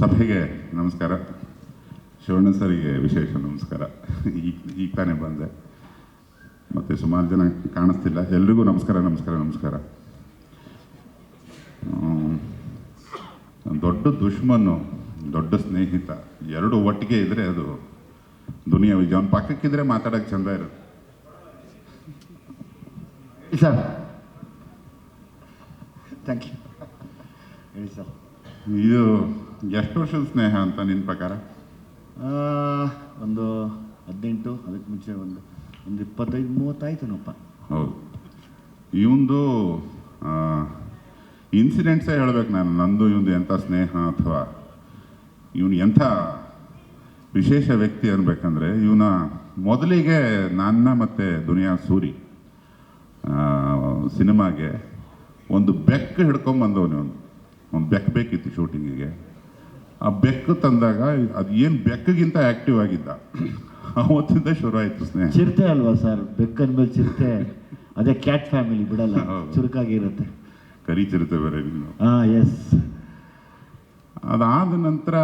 ಸಭೆಗೆ ನಮಸ್ಕಾರ. ಶಿವಣ್ಣ ಸರಿಗೆ ವಿಶೇಷ ನಮಸ್ಕಾರ. ಈಗ ಈಗ ತಾನೇ ಬಂದೆ. ಮತ್ತು ಸುಮಾರು ಜನ ಕಾಣಿಸ್ತಿಲ್ಲ. ಎಲ್ರಿಗೂ ನಮಸ್ಕಾರ ನಮಸ್ಕಾರ ನಮಸ್ಕಾರ. ದೊಡ್ಡ ದುಶ್ಮನು ದೊಡ್ಡ ಸ್ನೇಹಿತ ಎರಡು ಒಟ್ಟಿಗೆ ಇದ್ದರೆ ಅದು ದುನಿಯಾ ವಿಜಯ ಅವ್ನ ಪಕ್ಕಕ್ಕಿದ್ರೆ ಮಾತಾಡೋಕ್ಕೆ ಚಂದ ಇರುತ್ತೆ. ಸರ್. ಥ್ಯಾಂಕ್ ಯು ಹೇಳಿ ಸರ್. ಇದು ಎಷ್ಟು ವರ್ಷದ ಸ್ನೇಹ ಅಂತ ನಿನ್ನ ಪ್ರಕಾರ? ಒಂದು ಹದಿನೆಂಟು, ಅದಕ್ಕೆ ಮುಂಚೆ ಒಂದು ಒಂದು ಇಪ್ಪತ್ತೈದು ಮೂವತ್ತಾಯ್ತನಪ್ಪ ಹೌದು. ಇವಂದು ಇನ್ಸಿಡೆಂಟ್ಸೇ ಹೇಳ್ಬೇಕು ನಾನು. ನಂದು ಇವಂದು ಎಂಥ ಸ್ನೇಹ ಅಥವಾ ಇವನು ಎಂಥ ವಿಶೇಷ ವ್ಯಕ್ತಿ ಅನ್ಬೇಕಂದ್ರೆ ಇವನ ಮೊದಲಿಗೆ ನನ್ನ ಮತ್ತು ದುನಿಯಾ ಸೂರಿ ಸಿನಿಮಾಗೆ ಒಂದು ಬೆಕ್ಕು ಹಿಡ್ಕೊಂಬಂದವನು ಅವನು ಒಂದು ಬೆಕ್ಕ ಬೇಕಿತ್ತು ಶೂಟಿಂಗಿಗೆ ಆ ಬೆಕ್ಕು ತಂದಾಗ ಅದು ಏನು ಬೆಕ್ಕಿಗಿಂತ ಆ್ಯಕ್ಟಿವ್ ಆಗಿದ್ದ? ಅವತ್ತಿಂದ ಶುರು ಆಯ್ತು ಸ್ನೇಹ. ಚಿರತೆ ಅಲ್ವಾ ಸರ್? ಬೆಕ್ಕನ್ ಮೇಲೆ ಚಿರತೆ. ಅದೇ ಕ್ಯಾಟ್ ಫ್ಯಾಮಿಲಿ ಬಿಡಲ್ಲ ಚುರುಕಾಗಿರುತ್ತೆ. ಕರಿ ಚಿರತೆ ಬೇರೆ ನೀನು ಹಾಂ ಎಸ್ ಅದಾದ ನಂತರ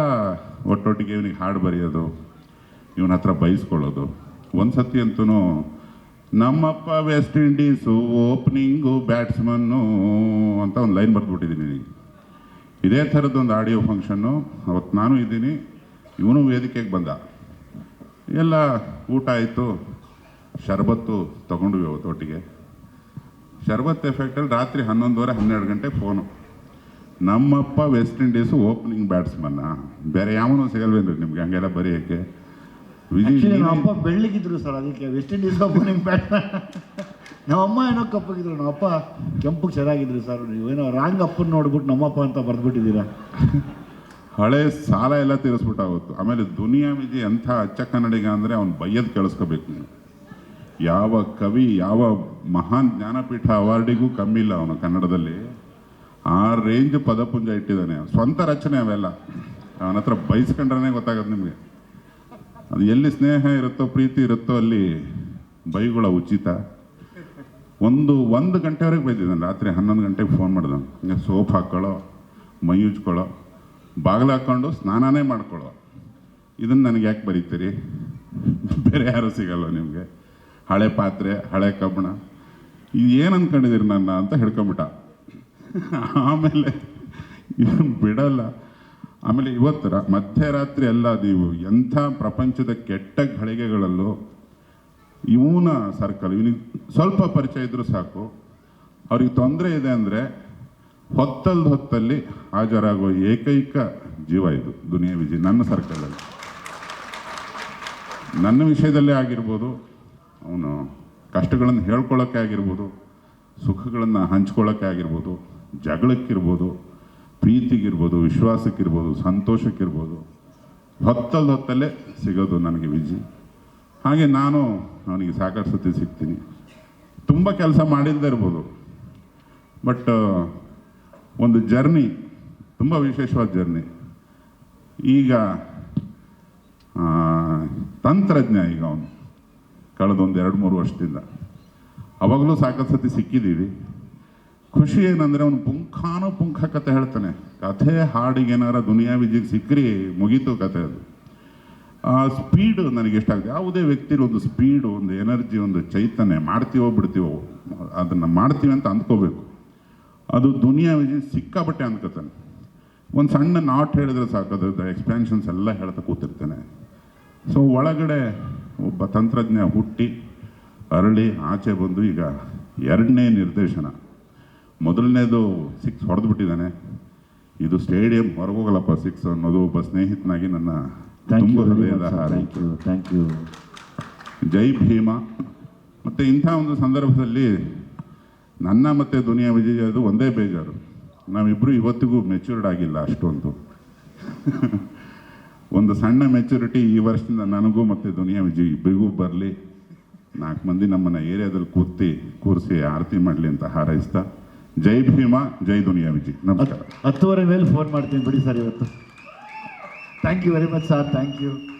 ಒಟ್ಟೊಟ್ಟಿಗೆ ಇವನಿಗೆ ಹಾಡು ಬರೆಯೋದು ಇವನ ಹತ್ರ ಬೈಸ್ಕೊಳ್ಳೋದು. ಒಂದು ಸತಿ ಅಂತೂ ನಮ್ಮಪ್ಪ ವೆಸ್ಟ್ ಇಂಡೀಸು ಓಪನಿಂಗು ಬ್ಯಾಟ್ಸ್ಮನ್ನು ಅಂತ ಒಂದು ಲೈನ್ ಬರೆದ್ಬಿಟ್ಟಿದ್ದೀನಿ ನಿನಗೆ. ಇದೇ ಥರದ್ದೊಂದು ಆಡಿಯೋ ಫಂಕ್ಷನ್ನು ಅವತ್ತು ನಾನು ಇದ್ದೀನಿ ಇವನು ವೇದಿಕೆಗೆ ಬಂದ. ಎಲ್ಲ ಊಟ ಆಯಿತು ಶರಬತ್ತು ತೊಗೊಂಡ್ವಿ ಅವತ್ತು ಒಟ್ಟಿಗೆ ಶರಬತ್ ಎಫೆಕ್ಟಲ್ಲಿ ರಾತ್ರಿ ಹನ್ನೊಂದುವರೆ ಹನ್ನೆರಡು ಗಂಟೆ ಫೋನು ನಮ್ಮಪ್ಪ ವೆಸ್ಟ್ ಇಂಡೀಸು ಓಪನಿಂಗ್ ಬ್ಯಾಟ್ಸ್ಮನ್ನ ಬೇರೆ ಯಾವನೂ ಸಿಗಲ್ವೇನ್ರಿ ನಿಮ್ಗೆ? ಹಂಗೆಲ್ಲ ಬರೆಯೋಕ್ಕೆ ವಿಜಯ್ ನಮ್ಮಪ್ಪ ನಮ್ಮ ನೀನೇ- ಅಪ್ಪ ಬೆಳ್ಳಗಿದ್ರು ಸರ್ ಅದಕ್ಕೆ ವೆಸ್ಟ್ ಇಂಡೀಸ್ ಓಪನಿಂಗ್ ಬ್ಯಾಟ್ ನಮ್ಮ ಅಮ್ಮ ಏನೋ ಕಪ್ಪಗಿದ್ರು, ನಮ್ಮ ಅಪ್ಪ ಕೆಂಪು ಚೆನ್ನಾಗಿದ್ರು ಸರ್, ನೀವೇನೋ ರಾಂಗ್ ಅಪ್ಪನ ನೋಡ್ಬಿಟ್ಟು ನಮ್ಮಪ್ಪ ಅಂತ ಬರೆದ್ಬಿಟ್ಟಿದ್ದೀರಾ? ಹಳೆ ಸಾಲ ಎಲ್ಲ ತೀರಿಸ್ಬಿಟ್ಟಾಗುತ್ತೆ. ಆಮೇಲೆ ದುನಿಯಾ ವಿಜಿ ಎಂಥ ಅಚ್ಚ ಕನ್ನಡಿಗ ಅಂದರೆ ಅವ್ನು ಬೈಯದ್ ಕೇಳಿಸ್ಕೋಬೇಕು ನೀವು ಯಾವ ಕವಿ, ಯಾವ ಮಹಾನ್ ಜ್ಞಾನಪೀಠ ಅವಾರ್ಡಿಗೂ ಕಮ್ಮಿ ಇಲ್ಲ ಅವನು ಕನ್ನಡದಲ್ಲಿ. ಆ ರೇಂಜ್ ಪದಪುಂಜ ಇಟ್ಟಿದ್ದಾನೆ. ಸ್ವಂತ ರಚನೆ ಅವೆಲ್ಲ. ಅವನ ಹತ್ರ ಬೈಸ್ಕೊಂಡ್ರೆ ಗೊತ್ತಾಗತ್ತೆ ನಿಮಗೆ. ಅದು ಎಲ್ಲಿ ಸ್ನೇಹ ಇರುತ್ತೋ, ಪ್ರೀತಿ ಇರುತ್ತೋ ಅಲ್ಲಿ ಬೈಗಳ ಉಚಿತ. ಒಂದು ಒಂದು ಗಂಟೆವರೆಗೆ ಬೈದಿದ್ದಾನೆ. ರಾತ್ರಿ ಹನ್ನೊಂದು ಗಂಟೆಗೆ ಫೋನ್ ಮಾಡಿದೆ ಹಿಂಗೆ ಸೋಪ್ ಹಾಕ್ಕೊಳ್ಳೋ ಮೈ ಉಜ್ಕೊಳ್ಳೋ, ಬಾಗಿಲು ಹಾಕ್ಕೊಂಡು ಸ್ನಾನನೇ ಮಾಡ್ಕೊಳ್ಳೋ. ಇದನ್ನು ನನಗೆ ಯಾಕೆ ಬರೀತೀರಿ? ಬೇರೆ ಯಾರೂ ಸಿಗಲ್ಲ ನಿಮಗೆ? ಹಳೆ ಪಾತ್ರೆ, ಹಳೆ ಕಬ್ಬಣ. ಇದು ಏನು ಅಂದ್ಕೊಂಡಿದ್ದೀರಿ ನನ್ನ ಅಂತ ಹಿಡ್ಕೊಂಬಿಟ್ಟ. ಆಮೇಲೆ ಇವನು ಬಿಡಲ್ಲ. ಆಮೇಲೆ ಇವತ್ತು ರಾ- ಮಧ್ಯರಾತ್ರಿ ಅಲ್ಲ ನೀವು ಎಂಥ ಪ್ರಪಂಚದ ಕೆಟ್ಟ ಘಳಿಗೆಗಳಲ್ಲೂ ಇವನ ಸರ್ಕಲ್ ಇವನಿಗೆ ಸ್ವಲ್ಪ ಪರಿಚಯ ಇದ್ದರೂ ಸಾಕು. ಅವ್ರಿಗೆ ತೊಂದರೆ ಇದೆ ಅಂದರೆ ಹೊತ್ತಲ್ದ ಹೊತ್ತಲ್ಲಿ ಹಾಜರಾಗುವ ಏಕೈಕ ಜೀವ ಇದು, ದುನಿಯಾ ವಿಜಿ ನನ್ನ ಸರ್ಕಲಲ್ಲಿ ನನ್ನ ವಿಷಯದಲ್ಲೇ ಆಗಿರ್ಬೋದು, ಅವನು ಕಷ್ಟಗಳನ್ನು ಹೇಳ್ಕೊಳ್ಳೋಕ್ಕೆ ಆಗಿರ್ಬೋದು, ಸುಖಗಳನ್ನು ಹಂಚ್ಕೊಳ್ಳೋಕ್ಕೆ ಆಗಿರ್ಬೋದು, ಜಗಳಕ್ಕಿರ್ಬೋದು, ಪ್ರೀತಿಗಿರ್ಬೋದು, ವಿಶ್ವಾಸಕ್ಕಿರ್ಬೋದು, ಸಂತೋಷಕ್ಕಿರ್ಬೋದು, ಹೊತ್ತಲ್ದ ಹೊತ್ತಲ್ಲೇ ಸಿಗೋದು ನನಗೆ ವಿಜಿ ಹಾಗೆ ನಾನು ಅವನಿಗೆ ಸಾಕಷ್ಟು ಸತಿ ಸಿಗ್ತೀನಿ. ತುಂಬ ಕೆಲಸ ಮಾಡಿದ್ದೇ ಇರ್ಬೋದು. ಬಟ್ ಒಂದು ಜರ್ನಿ ತುಂಬ ವಿಶೇಷವಾದ ಜರ್ನಿ ಈಗ ತಂತ್ರಜ್ಞ ಈಗ ಅವನು, ಕಳೆದೊಂದು ಎರಡು ಮೂರು ವರ್ಷದಿಂದ. ಅವಾಗಲೂ ಸಾಕಷ್ಟು ಸತಿ ಸಿಕ್ಕಿದ್ದೀವಿ. ಖುಷಿ ಏನಂದರೆ ಅವನು ಪುಂಖಾನು ಪುಂಖ ಕತೆ ಹೇಳ್ತಾನೆ. ಕಥೆ ಹಾಡಿಗೆ ಏನಾರ ದುನಿಯಾ ವಿಜಿಗೆ ಸಿಕ್ಕರಿ ಮುಗೀತು ಕತೆ ಅದು. ಆ ಸ್ಪೀಡ್ ನನಗೆ ಎಷ್ಟಾಗುತ್ತೆ ಯಾವುದೇ ವ್ಯಕ್ತಿಲಿ ಒಂದು ಸ್ಪೀಡು ಒಂದು ಎನರ್ಜಿ ಒಂದು ಚೈತನ್ಯ ಮಾಡ್ತೀವೋ ಬಿಡ್ತೀವೋ, ಅದನ್ನು ಮಾಡ್ತೀವಿ ಅಂತ ಅಂದ್ಕೋಬೇಕು. ಅದು ದುನಿಯಾ ವಿಜಯ ಸಿಕ್ಕಾಪಟ್ಟೆ ಅಂದ್ಕೋತಾನೆ ಒಂದು ಸಣ್ಣ ನಾಟ್ ಹೇಳಿದ್ರೆ ಸಾಕು ಅದ್ರದ್ದು ಎಕ್ಸ್ಪ್ಯಾನ್ಷನ್ಸ್ ಎಲ್ಲ ಹೇಳ್ತಾ ಕೂತಿರ್ತಾನೆ. ಸೊ ಒಳಗಡೆ ಒಬ್ಬ ತಂತ್ರಜ್ಞ ಹುಟ್ಟಿ, ಅರಳಿ, ಆಚೆ ಬಂದು ಈಗ ಎರಡನೇ ನಿರ್ದೇಶನ. ಮೊದಲನೇದು ಸಿಕ್ಸ್ ಹೊಡೆದ್ಬಿಟ್ಟಿದ್ದಾನೆ. ಇದು ಸ್ಟೇಡಿಯಂ ಹೊರಗೋಗಲ್ಲಪ್ಪ ಸಿಕ್ಸ್ ಅನ್ನೋದು ಒಬ್ಬ ಸ್ನೇಹಿತನಾಗಿ ನನ್ನ thank you thank you thank you ಜೈ ಭೀಮ. ಮತ್ತು ಇಂಥ ಒಂದು ಸಂದರ್ಭದಲ್ಲಿ ನನ್ನ ಮತ್ತು ದುನಿಯಾ ವಿಜಯ್ ಅದು ಒಂದೇ ಬೇಜಾರು. ನಾವಿಬ್ಬರು ಇವತ್ತಿಗೂ ಮೆಚ್ಯೂರ್ಡ್ ಆಗಿಲ್ಲ ಅಷ್ಟೊಂದು. ಒಂದು ಸಣ್ಣ ಮೆಚುರಿಟಿ ಈ ವರ್ಷದಿಂದ ನನಗೂ ಮತ್ತು ದುನಿಯಾ ವಿಜಯ್ ಇಬ್ಬರಿಗೂ ಬರಲಿ. ನಾಲ್ಕು ಮಂದಿ ನಮ್ಮನ್ನ ಏರಿಯಾದಲ್ಲಿ ಕೂತಿ ಕೂರಿಸಿ ಆರತಿ ಮಾಡಲಿ ಅಂತ ಹಾರೈಸ್ತಾ. ಜೈ ಭೀಮ ಜೈ ದುನಿಯಾ ವಿಜಯ್. ನಮಸ್ಕಾರ. ಹತ್ತುವರೆ ಮೇಲೆ ಫೋನ್ ಮಾಡ್ತೀನಿ ಬಿಡಿ ಸರ್ ಇವತ್ತು. Thank you very much sir thank you thank you